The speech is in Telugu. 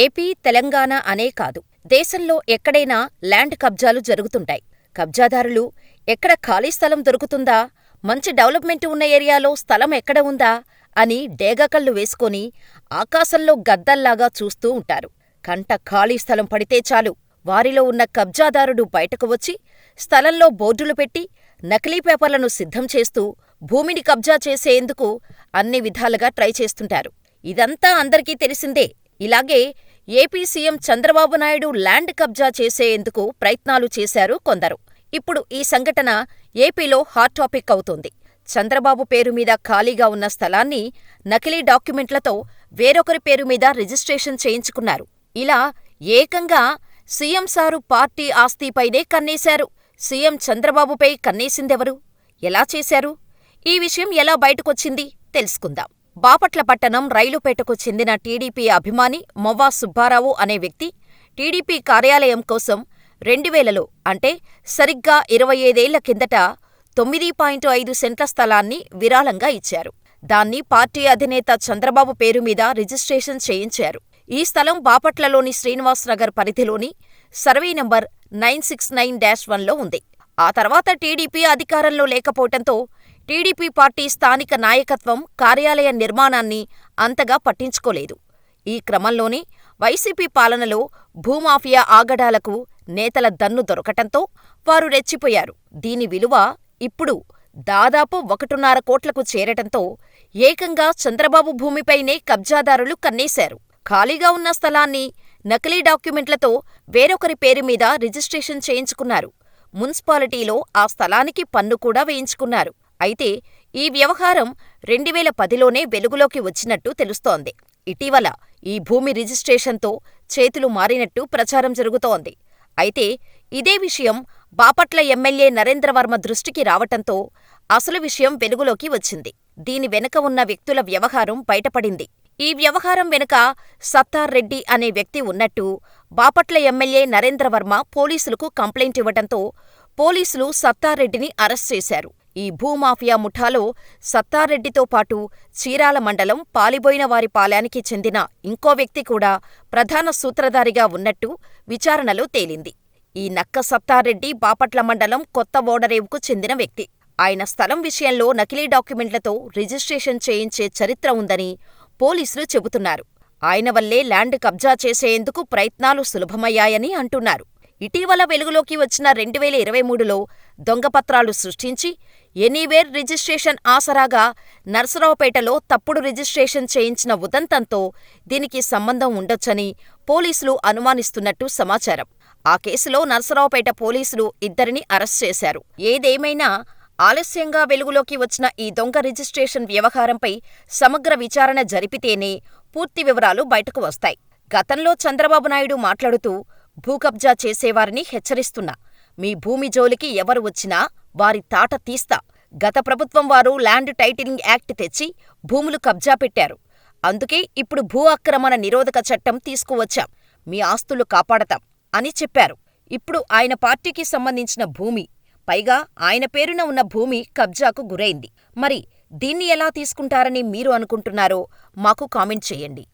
ఏపీ, తెలంగాణ అనే కాదు, దేశంలో ఎక్కడైనా ల్యాండ్ కబ్జాలు జరుగుతుంటాయి. కబ్జాదారులు ఎక్కడ ఖాళీ స్థలం దొరుకుతుందా, మంచి డెవలప్మెంట్ ఉన్న ఏరియాలో స్థలం ఎక్కడ ఉందా అని డేగకళ్ళు వేసుకొని ఆకాశంలో గద్దల్లాగా చూస్తూ ఉంటారు. కంట ఖాళీ స్థలం పడితే చాలు వారిలో ఉన్న కబ్జాదారుడు బయటకు వచ్చి స్థలంలో బోర్డులు పెట్టి, నకిలీ పేపర్లను సిద్ధం చేస్తూ భూమిని కబ్జా చేసేందుకు అన్ని విధాలుగా ట్రై చేస్తుంటారు. ఇదంతా అందరికీ తెలిసిందే. ఇలాగే AP CM Chandrababu Naidu land కబ్జా చేసేందుకు ప్రయత్నాలు చేశారు కొందరు. ఇప్పుడు ఈ సంఘటన ఏపీలో హాట్ టాపిక్ అవుతోంది. చంద్రబాబు పేరు మీద ఖాళీగా ఉన్న స్థలాన్ని నకిలీ డాక్యుమెంట్లతో వేరొకరి పేరు మీద రిజిస్ట్రేషన్ చేయించుకున్నారు. ఇలా ఏకంగా సీఎం సారు పార్టీ ఆస్తిపైనే కన్నేశారు. సీఎం చంద్రబాబుపై కన్నేసిందెవరు? ఎలా చేశారు? ఈ విషయం ఎలా బయటకొచ్చింది తెలుసుకుందాం. బాపట్ల పట్టణం రైలుపేటకు చెందిన టీడీపీ అభిమాని మొవ్వా సుబ్బారావు అనే వ్యక్తి టీడీపీ కార్యాలయం కోసం రెండువేలలో అంటే సరిగ్గా ఇరవై ఐదేళ్ళ కిందట తొమ్మిది పాయింట్ ఐదు సెంట్ల స్థలాన్ని విరాళంగా ఇచ్చారు. దాన్ని పార్టీ అధినేత చంద్రబాబు పేరు మీద రిజిస్ట్రేషన్ చేయించారు. ఈ స్థలం బాపట్లలోని శ్రీనివాస్ నగర్ పరిధిలోని survey number nine six nine dash వన్లో ఉంది. ఆ తర్వాత టీడీపీ అధికారంలో లేకపోవటంతో టీడీపీ పార్టీ స్థానిక నాయకత్వం కార్యాలయ నిర్మాణాన్ని అంతగా పట్టించుకోలేదు. ఈ క్రమంలోనే వైసీపీ పాలనలో భూమాఫియా ఆగడాలకు నేతల దన్ను దొరకటంతో వారు రెచ్చిపోయారు. దీని విలువ ఇప్పుడు దాదాపు ఒకటిన్నర కోట్లకు చేరటంతో ఏకంగా చంద్రబాబు భూమిపైనే కబ్జాదారులు కన్నేశారు. ఖాళీగా ఉన్న స్థలాన్ని నకిలీ డాక్యుమెంట్లతో వేరొకరి పేరు మీద రిజిస్ట్రేషన్ చేయించుకున్నారు. మున్సిపాలిటీలో ఆ స్థలానికి పన్ను కూడా వేయించుకున్నారు. అయితే ఈ వ్యవహారం రెండువేల పదిలోనే వెలుగులోకి వచ్చినట్టు తెలుస్తోంది. ఇటీవల ఈ భూమి రిజిస్ట్రేషన్తో చేతులు మారినట్టు ప్రచారం జరుగుతోంది. అయితే ఇదే విషయం బాపట్ల ఎమ్మెల్యే నరేంద్రవర్మ దృష్టికి రావటంతో అసలు విషయం వెలుగులోకి వచ్చింది. దీని వెనుక ఉన్న వ్యక్తుల వ్యవహారం బయటపడింది. ఈ వ్యవహారం వెనుక సత్తార్ రెడ్డి అనే వ్యక్తి ఉన్నట్టు బాపట్ల ఎమ్మెల్యే నరేంద్రవర్మ పోలీసులకు కంప్లైంట్ ఇవ్వటంతో పోలీసులు సత్తారెడ్డిని అరెస్ట్ చేశారు. ఈ భూమాఫియా ముఠాలో సత్తారెడ్డితో పాటు చీరాల మండలం పాలిబోయినవారిపాలెనికి చెందిన ఇంకో వ్యక్తి కూడా ప్రధాన సూత్రధారిగా ఉన్నట్టు విచారణలో తేలింది. ఈ నక్క సత్తారెడ్డి బాపట్ల మండలం కొత్త ఓడరేవుకు చెందిన వ్యక్తి. ఆయన స్థలం విషయంలో నకిలీ డాక్యుమెంట్లతో రిజిస్ట్రేషన్ చేయించే చరిత్ర ఉందని పోలీసులు చెబుతున్నారు. ఆయన వల్లే ల్యాండ్ కబ్జా చేసేందుకు ప్రయత్నాలు సులభమయ్యాయని అంటున్నారు. ఇటీవల వెలుగులోకి వచ్చిన రెండువేల ఇరవై మూడులో దొంగపత్రాలు సృష్టించి ఎనీవేర్ రిజిస్ట్రేషన్ ఆసరాగా నర్సరావుపేటలో తప్పుడు రిజిస్ట్రేషన్ చేయించిన ఉదంతంతో దీనికి సంబంధం ఉండొచ్చని పోలీసులు అనుమానిస్తున్నట్టు సమాచారం. ఆ కేసులో నర్సరావుపేట పోలీసులు ఇద్దరిని అరెస్ట్ చేశారు. ఏదేమైనా ఆలస్యంగా వెలుగులోకి వచ్చిన ఈ దొంగ రిజిస్ట్రేషన్ వ్యవహారంపై సమగ్ర విచారణ జరిపితేనే పూర్తి వివరాలు బయటకు వస్తాయి. గతంలో చంద్రబాబు నాయుడు మాట్లాడుతూ భూకబ్జా చేసేవారిని హెచ్చరిస్తున్నా. మీ భూమి జోలికి ఎవరు వచ్చినా వారి తాట తీస్తా. గత ప్రభుత్వం వారు ల్యాండ్ టైటిలింగ్ యాక్ట్ తెచ్చి భూములు కబ్జా పెట్టారు. అందుకే ఇప్పుడు భూ ఆక్రమణ నిరోధక చట్టం తీసుకువచ్చాం. మీ ఆస్తులు కాపాడతాం అని చెప్పారు. ఇప్పుడు ఆయన పార్టీకి సంబంధించిన భూమి, పైగా ఆయన పేరున ఉన్న భూమి కబ్జాకు గురైంది. మరి దీన్ని ఎలా తీసుకుంటారని మీరు అనుకుంటున్నారో మాకు కామెంట్ చేయండి.